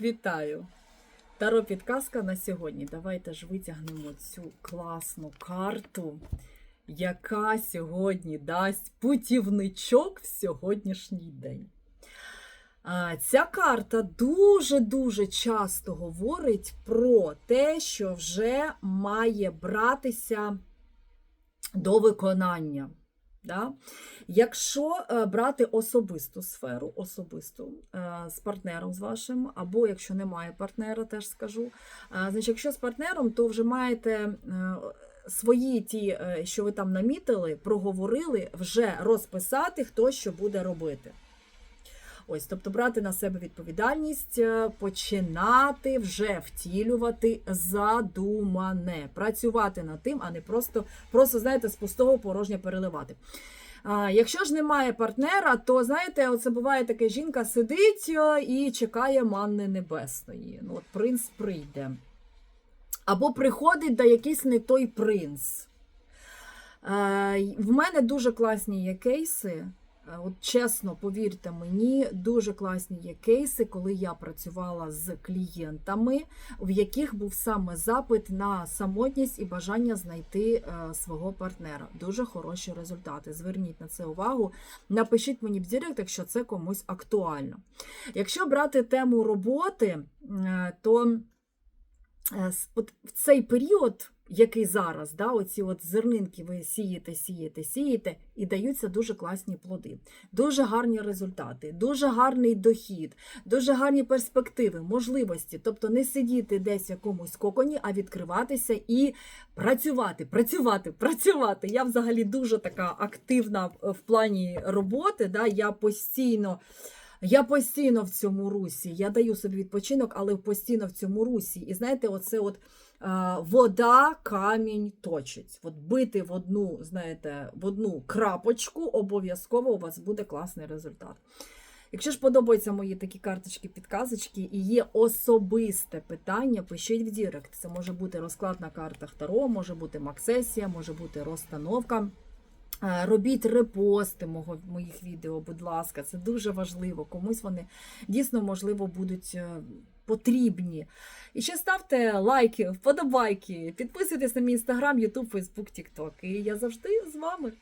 Вітаю! Таро підказка на сьогодні. Давайте ж витягнемо цю класну карту, яка сьогодні дасть путівничок в сьогоднішній день. Ця карта дуже-дуже часто говорить про те, що вже має братися до виконання. Да? Якщо е, брати особисту сферу, особисту е, з партнером з вашим, або якщо немає партнера, теж скажу. е, Значить, якщо з партнером, то вже маєте свої ті, що ви там намітили, проговорили, вже розписати, хто що буде робити. Ось, тобто брати на себе відповідальність, е, починати вже втілювати задумане, працювати над тим, а не просто, просто знаєте, з пустого в порожнє переливати. А, якщо ж немає партнера, то знаєте, оце буває таке: жінка сидить е, і чекає манни небесної. Ну, от принц прийде. Або приходить да якийсь не той принц. Е, в мене дуже класні є кейси. Е, От чесно, повірте мені, дуже класні є кейси, коли я працювала з клієнтами, в яких був саме запит на самотність і бажання знайти е, свого партнера. Дуже хороші результати. Зверніть на це увагу. Напишіть мені в директ, якщо це комусь актуально. Якщо брати тему роботи, е, то от в цей період, який зараз, да, оці от зернинки ви сієте, сієте, сієте, і даються дуже класні плоди, дуже гарні результати, дуже гарний дохід, дуже гарні перспективи, можливості. Тобто не сидіти десь в якомусь коконі, а відкриватися і працювати, працювати, працювати. Я взагалі дуже така активна в- в плані роботи. Да, я постійно. Я постійно в цьому русі. Я даю собі відпочинок, але постійно в цьому русі. І знаєте, оце от е, вода, камінь точить. От бити в одну, знаєте, в одну крапочку, обов'язково у вас буде класний результат. Якщо ж подобаються мої такі карточки, підказочки і є особисте питання, пишіть в Дірект. Це може бути розклад на картах Таро, може бути максесія, може бути розстановка. Е, Робіть репости мого, моїх відео, будь ласка, це дуже важливо. Комусь вони дійсно, можливо, будуть е, потрібні. І ще ставте лайки, вподобайки, підписуйтесь на мій інстаграм, Ютуб, Фейсбук, Тікток. І я завжди з вами.